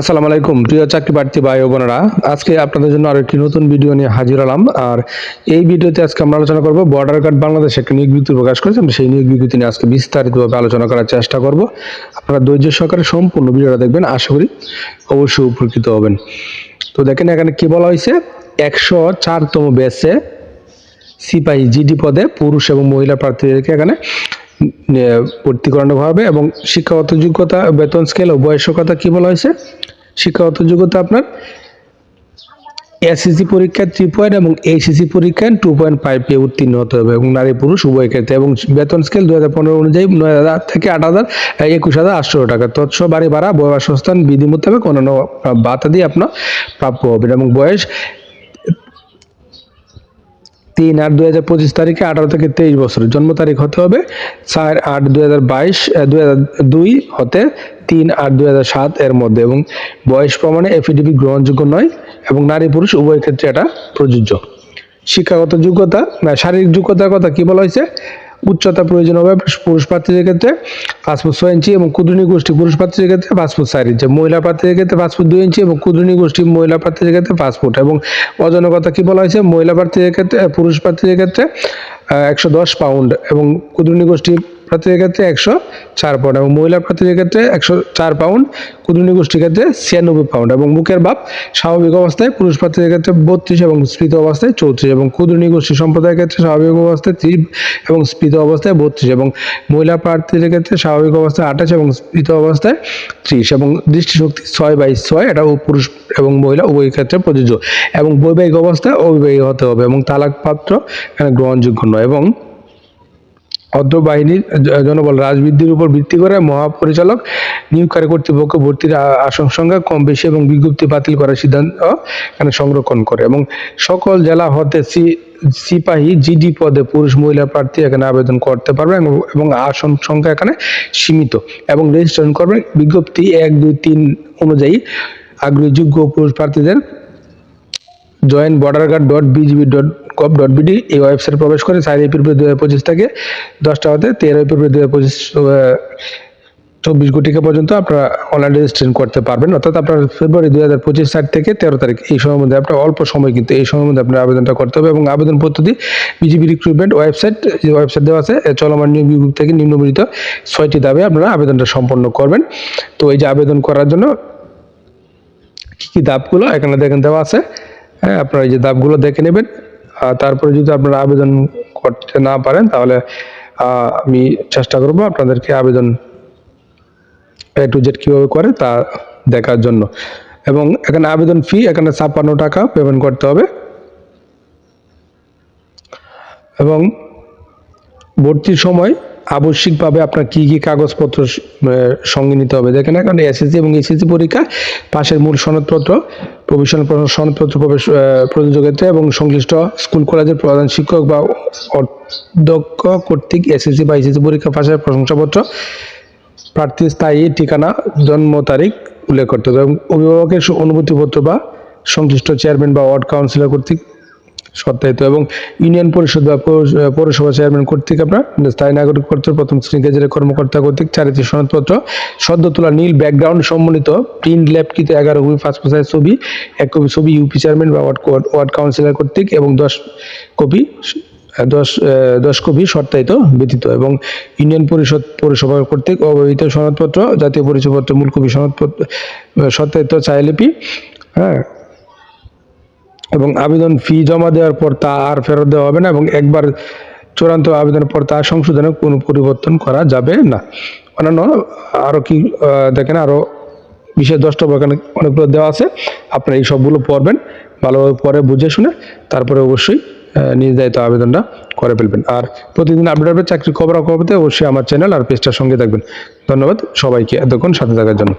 আসসালামু আলাইকুম, প্রিয় চাকরি প্রার্থী ভাই বোনেরা। আজকে আপনাদের জন্য আরও একটি নতুন ভিডিও নিয়ে হাজির হলাম। আর এই ভিডিওতে আজকে আমরা আলোচনা করব বর্ডার গার্ড বাংলাদেশ একটা নিয়োগ বিজ্ঞপ্তি প্রকাশ করেছে। আমরা সেই নিয়োগ বিজ্ঞপ্তি নিয়ে আজকে বিস্তারিতভাবে আলোচনা করার চেষ্টা করব। আপনারা ধৈর্য সহকারে সম্পূর্ণ ভিডিওটা দেখবেন, আশা করি অবশ্যই উপকৃত হবেন। তো দেখেন, এখানে কি বলা হয়েছে? একশো চারতম ব্যাচে সিপাহী জিডি পদে পুরুষ এবং মহিলা প্রার্থীদেরকে এখানে ভর্তি করানো হবে এবং শিক্ষাগত যোগ্যতা, বেতন স্কেল ও বয়স্কতা কি বলা হয়েছে? শিক্ষাগত যোগ্যতা আপনার এসএসসি পরীক্ষায় থ্রি পয়েন্ট এবং এইচএসসি পরীক্ষায় টু পয়েন্ট ফাইভ পেয়ে উত্তীর্ণ হতে হবে এবং নারী পুরুষ উভয় ক্ষেত্রে এবং বেতন স্কেল দু হাজার পনেরো অনুযায়ী নয় হাজার থেকে আট হাজার একুশ হাজার আটশো টাকা। তৎস বাড়ি ভাড়া বয়সস্থান বিধি মোতাবেক অন্যান্য বাতা দিয়ে আপনার প্রাপ্য হবে এবং বয়স তিন আট দুই হাজার পঁচিশ তারিখে আঠারো থেকে তেইশ বছর। জন্ম তারিখ হতে হবে চার আট দুই হাজার বাইশ দুই হাজার দুই হতে তিন আট দুই হাজার সাত এর মধ্যে এবং বয়স প্রমাণে এফিডেভিট গ্রহণযোগ্য নয় এবং নারী পুরুষ উভয় ক্ষেত্রে এটা প্রযোজ্য। শিক্ষাগত যোগ্যতা শারীরিক যোগ্যতার কথা কি বলা হয়েছে? উচ্চতা প্রয়োজন হবে পুরুষ প্রার্থীদের ক্ষেত্রে পাঁচ ফুট ছয় ইঞ্চি এবং কুদুনি গোষ্ঠী পুরুষ প্রার্থীদের ক্ষেত্রে পাঁচ ফুট চার ইঞ্চি। মহিলা প্রার্থীদের ক্ষেত্রে পাঁচ ফুট দুই ইঞ্চি এবং কুদুনি গোষ্ঠী মহিলা প্রার্থীদের ক্ষেত্রে পাঁচ ফুট এবং কথা কি বলা হয়েছে? মহিলা প্রার্থীদের ক্ষেত্রে, পুরুষ প্রার্থীদের ক্ষেত্রে একশো দশ পাউন্ড এবং কুদুনি গোষ্ঠী প্রার্থীদের ক্ষেত্রে একশো চার পাউন্ড এবং মহিলা প্রার্থীদের ক্ষেত্রে একশো চার পাউন্ড কুদুনি গোষ্ঠীর ক্ষেত্রে ছিয়ানব্বই পাউন্ড এবং মুখের ভাব স্বাভাবিক অবস্থায় পুরুষ প্রার্থীদের ক্ষেত্রে বত্রিশ এবং স্ফীত অবস্থায় চৌত্রিশ এবং কুদুনি গোষ্ঠী সম্প্রদায়ের ক্ষেত্রে স্বাভাবিক অবস্থায় ত্রিশ এবং স্ফীত অবস্থায় বত্রিশ এবং মহিলা প্রার্থীদের ক্ষেত্রে স্বাভাবিক অবস্থায় আঠাশ এবং স্ফীত অবস্থায় ত্রিশ এবং দৃষ্টিশক্তি ছয় বাইশ ছয়, এটা পুরুষ এবং মহিলা উভয় ক্ষেত্রে প্রযোজ্য এবং বৈবাহিক অবস্থায় অবিবাহিত হতে হবে এবং তালাকপাত্র এখানে গ্রহণযোগ্য নয় এবং অর্ধ বাহিনীর জনবল রাজবৃদ্ধির উপর ভিত্তি করে মহাপরিচালক নিয়োগকারী কর্তৃপক্ষ ভর্তির আসন সংখ্যা কম বেশি এবং বিজ্ঞপ্তি বাতিল করার সিদ্ধান্ত এখানে সংরক্ষণ করে এবং সকল জেলা হতে সি- সিপাহী জিডি পদে পুরুষ মহিলা প্রার্থী এখানে আবেদন করতে পারবে এবং- এবং আসন সংখ্যা এখানে সীমিত এবং রেজিস্ট্রেশন করবেন। বিজ্ঞপ্তি এক, দুই, তিন অনুযায়ী আগ্রহী যোগ্য পুরুষ প্রার্থীদের joint border guard dot BGB dot gov dot BD এই ওয়েবসাইটে প্রবেশ করে চার এপ্রিল দু হাজার পঁচিশ থেকে দশটা হতে তেরো এপ্রিল দু হাজার পঁচিশ চব্বিশ ঘটিকা পর্যন্ত আপনারা অনলাইন রেজিস্ট্রেশন করতে পারবেন। অর্থাৎ আপনার ফেব্রুয়ারি দুই হাজার পঁচিশ তারিখ থেকে তেরো তারিখ, এই সময়ের মধ্যে আপনার অল্প সময় কিন্তু এই সময়ের মধ্যে আপনার আবেদনটা করতে হবে এবং আবেদন পদ্ধতি বিজিবি রিক্রুটমেন্ট ওয়েবসাইট যে ওয়েবসাইট দেওয়া আছে চলমান নিয়োগ বিজ্ঞপ্তি থেকে নিম্নলিখিত ছয়টি দাবে আপনারা আবেদনটা সম্পন্ন করবেন। তো এই যে আবেদন করার জন্য কী কী দাবগুলো এখানে দেখেন দেওয়া আছে। হ্যাঁ আপনারা এই যে দাবগুলো দেখে নেবেন। তারপরে যদি আপনারা আবেদন করতে না পারেন, তাহলে আমি চেষ্টা করব আপনাদেরকে আবেদন এ টু জেড কীভাবে করে তা দেখার জন্য। এবং এখানে আবেদন ফি এখানে ছাপ্পান্ন টাকা পেমেন্ট করতে হবে। এবং ভর্তির সময় আবশ্যিকভাবে আপনার কি কি কাগজপত্র সঙ্গে নিতে হবে? দেখেন এখন এসএসসি এবং এসএসসি পরীক্ষা, পাশের মূল সনদপত্র, প্রভিশনাল সনদপত্র প্রবেশ প্রযোজ্য এবং সংশ্লিষ্ট স্কুল, কলেজের প্রধান শিক্ষক বা অধ্যক্ষ কর্তৃক এসএসসি বা এসএসসি পরীক্ষা পাশের প্রশংসাপত্র প্রার্থীর স্থায়ী ঠিকানা, জন্ম তারিখ উল্লেখ করতে হবে এবং অভিভাবকের অনুমতিপত্র বা সংশ্লিষ্ট চেয়ারম্যান বা ওয়ার্ড কাউন্সিলর কর্তৃক সত্যায়িত এবং ইউনিয়ন পরিষদ বা পৌর- পৌরসভা চেয়ারম্যান কর্তৃক আপনার স্থায়ী নাগরিক কর্তৃক প্রথম শ্রেণি গেজেটের কর্মকর্তা কর্তৃক চারিত্রিক সনদপত্র সদ্য তোলা নীল ব্যাকগ্রাউন্ড সম্বলিত প্রিন্ট ল্যাপকৃত এগারো কপি পাঁচ পাঁচ ছবি এক কপি ছবি ইউপি চেয়ারম্যান বা ওয়ার্ড ওয়ার্ড কাউন্সিলর কর্তৃক এবং দশ কপি দশ দশ কপি সত্যায়িত ব্যতীত এবং ইউনিয়ন পরিষদ পৌরসভা কর্তৃক অবহিত সনদপত্র জাতীয় পরিচয়পত্র মূল কপি সনদপত্র আহ, সত্যায়িত ছায়ালিপি হ্যাঁ এবং আবেদন ফি জমা দেওয়ার পর তা আর ফেরত দেওয়া হবে না এবং একবার চূড়ান্ত আবেদনের পর তা সংশোধনে কোনো পরিবর্তন করা যাবে না। অন্যান্য আরও কি দেখেন আরও বিশেষ দশটা এখানে অনেকগুলো দেওয়া আছে। আপনারা এই সবগুলো পড়বেন, ভালোভাবে পরে বুঝে শুনে তারপরে অবশ্যই দায়িত্ব আবেদনটা করে ফেলবেন। আর প্রতিদিন আপডেট হবে চাকরি খবর অবশ্যই আমার চ্যানেল আর পেজটার সঙ্গে থাকবেন। ধন্যবাদ সবাইকে, এতক্ষণ সাথে থাকার জন্য।